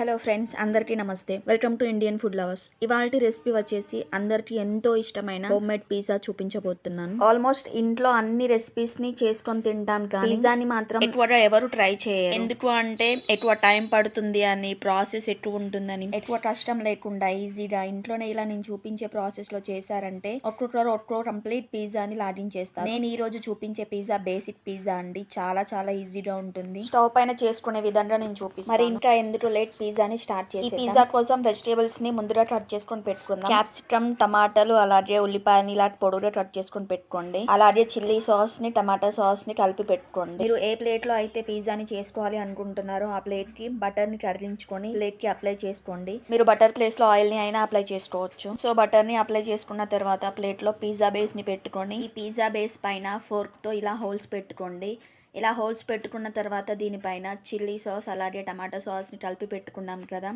Hello friends అందరికీ నమస్తే. Welcome to Indian food lovers ఇవాళ రెసిపీ వచ్చేసి అందరికీ ఎంతో ఇష్టమైన హోమ్ మేడ్ పిజ్జా చూపించబోతున్నాను. ఆల్మోస్ట్ ఇంట్లో అన్ని రెసిపీస్ని చేసుకొని తింటాం కానీ పిజ్జాని మాత్రం ఎక్కువగా ఎవరు ట్రై చేయరు. ఎందుకు అంటే ఎక్కువ టైం పడుతుంది అని ప్రాసెస్ ఎక్కువ ఉంటుందని. ఎక్కువ కష్టం లేకుండా ఈజీగా ఇంట్లోనే ఇలా నేను చూపించే ప్రాసెస్లో చేశారంటే ఒక్కొక్కరు ఒక్కో కంప్లీట్ పిజ్జాని లాగించేస్తారు. నేను ఈ రోజు చూపించే పిజ్జా బేసిక్ పిజ్జా అండి. చాలా చాలా ఈజీగా ఉంటుంది. స్టవ్ పైన చేసుకునే విధంగా నేను చూపిస్తాను. మరి ఇంకా ఎందుకు లేట్ పిజ్జాని స్టార్ట్ చేసి ఈ పిజ్జా కోసం వెజిటేబుల్స్ని ముందుగా కట్ చేసుకొని పెట్టుకుందాం. క్యాప్సికమ్ టమాటాలు అలాగే ఉల్లిపాయని ఇలా పొడుగుగా కట్ చేసుకొని పెట్టుకోండి. అలాగే చిల్లీ సాస్ని టమాటా సాస్ని కలిపి పెట్టుకోండి. మీరు ఏ ప్లేట్లో అయితే పిజ్జాని చేసుకోవాలి అనుకుంటున్నారో ఆ ప్లేట్కి బటర్ని కరిగించుకొని ప్లేట్కి అప్లై చేసుకోండి. మీరు బటర్ ప్లేస్లో ఆయిల్ని అయినా అప్లై చేసుకోవచ్చు. సో బటర్ని అప్లై చేసుకున్న తర్వాత ప్లేట్లో పిజ్జా బేస్ని పెట్టుకొని ఈ పిజ్జా బేస్ పైన ఫోర్క్తో ఇలా హోల్స్ పెట్టుకోండి. ఇలా హోల్స్ పెట్టుకున్న తర్వాత దీనిపైన చిల్లీ సాస్ అలాగే టమాటా సాస్ని కలిపి పెట్టుకున్నాం కదా.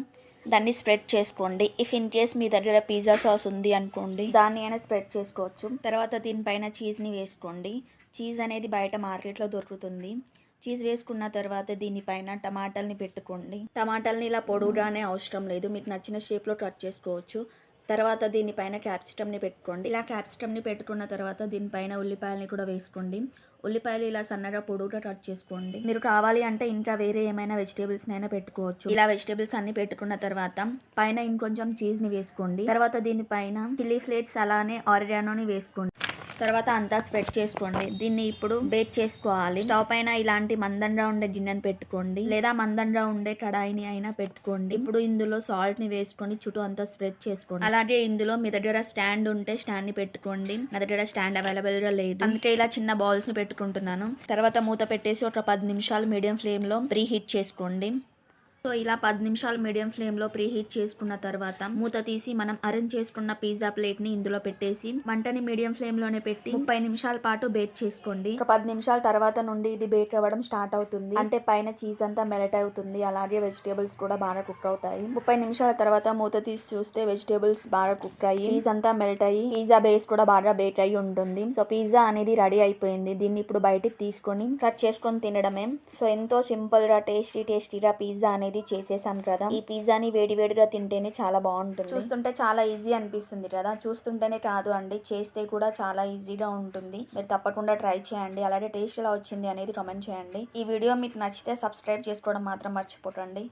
దాన్ని స్ప్రెడ్ చేసుకోండి. ఇఫ్ ఇన్ కేస్ మీ దగ్గర పిజ్జా సాస్ ఉంది అనుకోండి దాన్ని అయినా స్ప్రెడ్ చేసుకోవచ్చు. తర్వాత దీనిపైన చీజ్ని వేసుకోండి. చీజ్ అనేది బయట మార్కెట్లో దొరుకుతుంది. చీజ్ వేసుకున్న తర్వాత దీనిపైన టమాటాలని పెట్టుకోండి. టమాటాలని ఇలా పొడుగుగానే అవసరం లేదు. మీకు నచ్చిన షేప్లో కట్ చేసుకోవచ్చు. తర్వాత దీనిపైన క్యాప్సికమ్ని పెట్టుకోండి. ఇలా క్యాప్సికమ్ని పెట్టుకున్న తర్వాత దీనిపైన ఉల్లిపాయలని కూడా వేసుకోండి. ఉల్లిపాయలు ఇలా సన్నగా పొడుగుగా కట్ చేసుకోండి. మీరు కావాలి అంటే ఇంకా వేరే ఏమైనా వెజిటేబుల్స్ అయినా పెట్టుకోవచ్చు. ఇలా వెజిటేబుల్స్ అన్ని పెట్టుకున్న తర్వాత పైన ఇంకొంచెం చీజ్ని వేసుకోండి. తర్వాత దీనిపైన చిల్లీ ఫ్లేక్స్ అలానే ఆరిగానోని వేసుకోండి. తర్వాత అంతా స్ప్రెడ్ చేసుకోండి. దీన్ని ఇప్పుడు బేక్ చేసుకోవాలి. స్టవ్ పైన ఇలాంటి మందంగా ఉండే గిన్నెని పెట్టుకోండి. లేదా మందంగా ఉండే కడాయిని అయినా పెట్టుకోండి. ఇప్పుడు ఇందులో సాల్ట్ని వేసుకొని చుట్టూ అంతా స్ప్రెడ్ చేసుకోండి. అలాగే ఇందులో మీ దగ్గర స్టాండ్ ఉంటే స్టాండ్ని పెట్టుకోండి. నా దగ్గర స్టాండ్ అవైలబుల్గా లేదు. అందుకే ఇలా చిన్న బౌల్స్ని పెట్టుకుంటున్నాను. తర్వాత మూత పెట్టేసి ఒక పది నిమిషాలు మీడియం ఫ్లేమ్లో ప్రీ హీట్ చేసుకోండి. సో ఇలా పది నిమిషాలు మీడియం ఫ్లేమ్లో ప్రీ హీట్ చేసుకున్న తర్వాత మూత తీసి మనం అరేంజ్ చేసుకున్న పిజ్జా ప్లేట్ని ఇందులో పెట్టేసి మంటని మీడియం ఫ్లేమ్లోనే పెట్టి ముప్పై నిమిషాల పాటు బేక్ చేసుకోండి. ఒక పది నిమిషాల తర్వాత నుండి ఇది బేక్ అవ్వడం స్టార్ట్ అవుతుంది. అంటే పైన చీజ్ అంతా మెల్ట్ అవుతుంది. అలాగే వెజిటేబుల్స్ కూడా బాగా కుక్ అవుతాయి. ముప్పై నిమిషాల తర్వాత మూత తీసి చూస్తే వెజిటేబుల్స్ బాగా కుక్ అయ్యి చీజ్ అంతా మెల్ట్ అయ్యి పిజ్జా బేస్ కూడా బాగా బేక్ అయ్యి ఉంటుంది. సో పిజ్జా అనేది రెడీ అయిపోయింది. దీన్ని ఇప్పుడు బయటికి తీసుకొని కట్ చేసుకొని తినడమే. సో ఎంతో సింపుల్గా టేస్టీ టేస్టీగా పిజ్జా అనేది చేసేసాం కదా. ఈ పిజ్జాని వేడి వేడిగా తింటేనే చాలా బాగుంటుంది. చూస్తుంటే చాలా ఈజీ అనిపిస్తుంది కదా. చూస్తుంటేనే కాదు అండి చేస్తే కూడా చాలా ఈజీగా ఉంటుంది. మీరు తప్పకుండా ట్రై చేయండి. అలాగే టేస్ట్ ఎలా వచ్చింది అనేది కమెంట్ చేయండి. ఈ వీడియో మీకు నచ్చితే సబ్స్క్రైబ్ చేసుకోవడం మాత్రం మర్చిపోకండి.